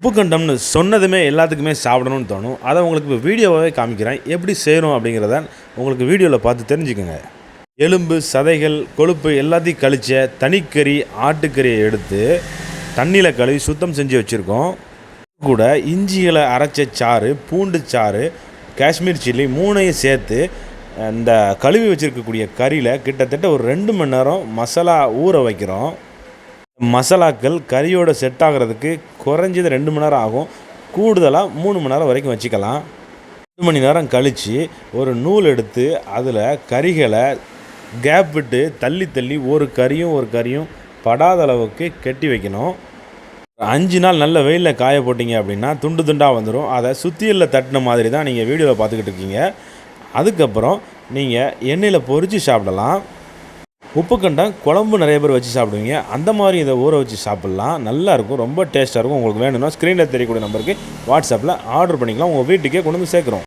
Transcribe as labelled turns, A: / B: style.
A: உப்புக்கண்டம்னு சொன்னதுமே எல்லாத்துக்குமே சாப்பிடணும்னு தோணும். அதை உங்களுக்கு இப்போ வீடியோவாகவே காமிக்கிறேன். எப்படி செய்கிறோம் அப்படிங்கிறத உங்களுக்கு வீடியோவில் பார்த்து தெரிஞ்சுக்கோங்க. எலும்பு சதைகள் கொழுப்பு எல்லாத்தையும் கழிச்ச தனிக்கறி ஆட்டுக்கறியை எடுத்து தண்ணியில் கழுவி சுத்தம் செஞ்சு வச்சுருக்கோம். கூட இஞ்சிகளை அரைச்ச சாறு பூண்டு சாறு காஷ்மீர் சில்லி மூணையும் சேர்த்து இந்த கழுவி வச்சுருக்கக்கூடிய கறியில் கிட்டத்தட்ட ஒரு ரெண்டு மணி நேரம் மசாலா ஊற வைக்கிறோம். மசாலாக்கள் கறியோட செட் ஆகிறதுக்கு குறைஞ்சது ரெண்டு மணி நேரம் ஆகும். கூடுதலாக மூணு மணி நேரம் வரைக்கும் வச்சுக்கலாம். ரெண்டு மணி நேரம் கழித்து ஒரு நூல் எடுத்து அதில் கறிகளை கேப் விட்டு தள்ளி தள்ளி ஒரு கறியும் ஒரு கறியும் படாத அளவுக்கு கட்டி வைக்கணும். அஞ்சு நாள் நல்ல வெயிலில் காய போட்டிங்க அப்படின்னா துண்டு துண்டாக வந்துடும் அதை சுத்தியலில் தட்டின மாதிரி தான் நீங்கள் வீடியோவில் பார்த்துக்கிட்டு இருக்கீங்க. அதுக்கப்புறம் நீங்கள் எண்ணெயில் பொறிச்சு சாப்பிடலாம். உப்புக்கண்டம் குழம்பு நிறைய பேர் வச்சு சாப்பிடுவீங்க. அந்த மாதிரி இதை ஊற வச்சு சாப்பிட்லாம். நல்லா இருக்கும். ரொம்ப டேஸ்ட்டாக இருக்கும். உங்களுக்கு வேணும்னா ஸ்க்ரீனில் தெரியக்கூடிய நம்பருக்கு வாட்ஸ்அப்பில் ஆர்டர் பண்ணிக்கலாம். உங்கள் வீட்டுக்கே கொண்டு வந்து சேர்க்குறோம்.